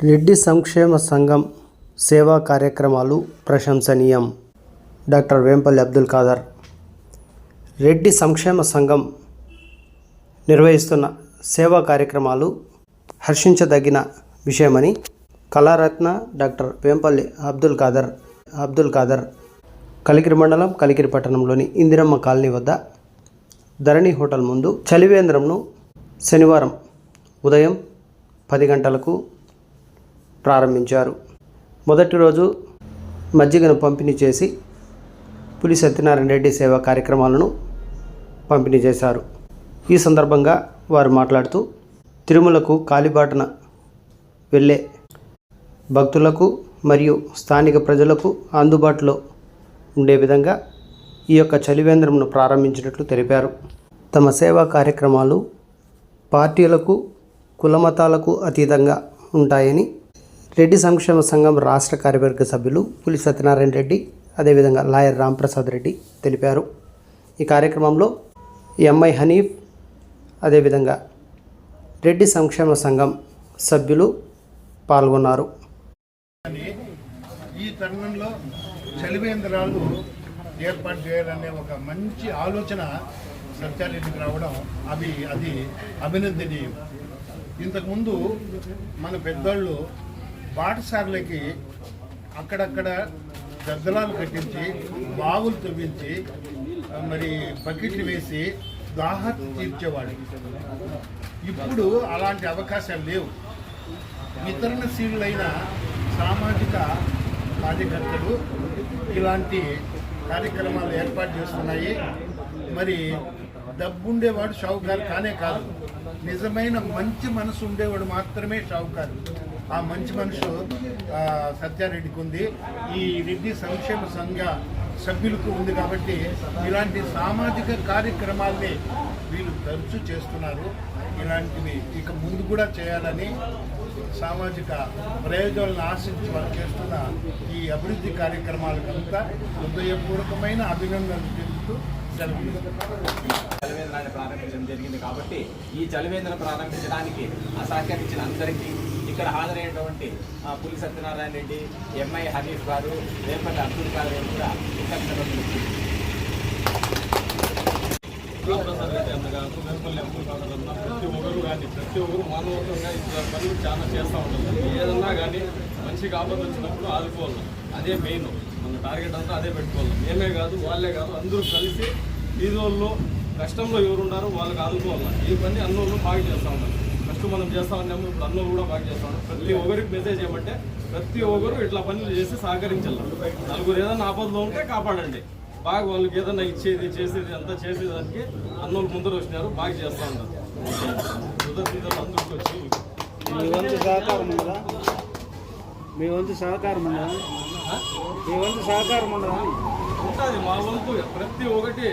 రెడ్డి సంక్షేమ సంఘం సేవా కార్యక్రమాలు ప్రశంసనీయం. డాక్టర్ వేంపల్లి అబ్దుల్ ఖాదర్. రెడ్డి సంక్షేమ సంఘం నిర్వహిస్తున్న సేవా కార్యక్రమాలు హర్షించదగిన విషయమని కళారత్న డాక్టర్ వేంపల్లి అబ్దుల్ ఖాదర్ అబ్దుల్ ఖాదర్ కలికిరి మండలం కలికిరి పట్టణంలోని ఇందిరమ్మ కాలనీ వద్ద ధరణి హోటల్ ముందు చలివేంద్రంను శనివారం ఉదయం పది గంటలకు ప్రారంభించారు. మొదటి రోజు మజ్జిగను పంపిణీ చేసి పులి సత్యనారాయణ రెడ్డి సేవా కార్యక్రమాలను పంపిణీ చేశారు. ఈ సందర్భంగా వారు మాట్లాడుతూ తిరుమలకు కాలిబాటన వెళ్ళే భక్తులకు మరియు స్థానిక ప్రజలకు అందుబాటులో ఉండే విధంగా ఈ యొక్క చలివేంద్రంను ప్రారంభించినట్లు తెలిపారు. తమ సేవా కార్యక్రమాలు పార్టీలకు కులమతాలకు అతీతంగా ఉంటాయని రెడ్డి సంక్షేమ సంఘం రాష్ట్ర కార్యవర్గ సభ్యులు పులి సత్యనారాయణ రెడ్డి అదేవిధంగా లాయర్ రాంప్రసాద్ రెడ్డి తెలిపారు. ఈ కార్యక్రమంలో ఎంఐ హనీఫ్ అదేవిధంగా రెడ్డి సంక్షేమ సంఘం సభ్యులు పాల్గొన్నారు. ఈ తరుణంలో చలివేంద్రాలు ఏర్పాటు చేయాలనే ఒక మంచి ఆలోచన సత్యారెడ్డికి రావడం అవి అది అభినందనీయం. ఇంతకుముందు మన పెద్దోళ్ళు పాఠశాలలకి అక్కడక్కడ గద్దలాలు కట్టించి బావులు తవ్వించి మరి బకెట్లు వేసి దాహం తీర్చేవాడు ఇప్పుడు అలాంటి అవకాశాలు లేవు. వితరణశీలులైన సామాజిక కార్యకర్తలు ఇలాంటి కార్యక్రమాలు ఏర్పాటు చేస్తున్నాయి. మరి డబ్బుండేవాడు షావుకారు కానే కాదు. నిజమైన మంచి మనసు ఉండేవాడు మాత్రమే షావుకారు. ఆ మంచి మనసు సత్యారెడ్డికి ఉంది. ఈ రెడ్డి సంక్షేమ సంఘ సభ్యులకు ఉంది కాబట్టి ఇలాంటి సామాజిక కార్యక్రమాల్ని వీళ్ళు తరచూ చేస్తున్నారు. ఇలాంటివి ఇక ముందు కూడా చేయాలని సామాజిక ప్రయోజనాలను ఆశించి వాళ్ళు చేస్తున్న ఈ అభివృద్ధి కార్యక్రమాలకంతా హృదయపూర్వకమైన అభినందనలు తెలుపుతూ చలివేంద్రాన్ని ప్రారంభించడం జరిగింది కాబట్టి ఈ చలివేంద్రం ప్రారంభించడానికి సహకరించిన అందరికీ ఇక్కడ హాజరైనటువంటి ఆ, పులి సత్యనారాయణ రెడ్డి ఎంఐ హనీఫ్ గారు రేపటి అబ్దుల్ గారు కూడా కృతజ్ఞతలు ప్రతి ఒక్కరు కానీ ప్రతి ఒక్కరు మానవత్వంగా ఇట్లా పనులు చాలా చేస్తూ ఉంటారు. ఏదన్నా కానీ మంచిగా ఆపద వచ్చినప్పుడు ఆదుకోవాలి. అదే మెయిన్ మన టార్గెట్ అంతా అదే పెట్టుకోవాలి. మేమే కాదు వాళ్ళే కాదు అందరూ కలిసి ఈరోజు కష్టంలో ఎవరు ఉన్నారో వాళ్ళకి ఆదుకోవాలి. ఈ పని అన్నోళ్ళు బాగా చేస్తూ ఉన్నారు ఫస్ట్ మనం చేస్తా ఉన్నాము ఇప్పుడు కూడా బాగా చేస్తా. ఉన్నారు ప్రతి ఒక్కరికి మెసేజ్ ఏమంటే ప్రతి ఒక్కరు ఇట్లా పనులు చేసి సహకరించాలి. నలుగురు ఏదైనా ఆపదలో ఉంటే కాపాడండి. బాగా వాళ్ళకి ఏదైనా ఇచ్చేది చేసేది అంతా చేసేదానికి అన్నోళ్ళు ముందర వచ్చినారు బాగా చేస్తూ ఉన్నారు. అందరికి వచ్చి మీ వంతు సహకారం ఉందా? మీ వంతు సహకారం ఉందా? మీ వంతు సహకారం ఉండదా ఉంటుంది మా వంతు ప్రతి ఒక్కటి.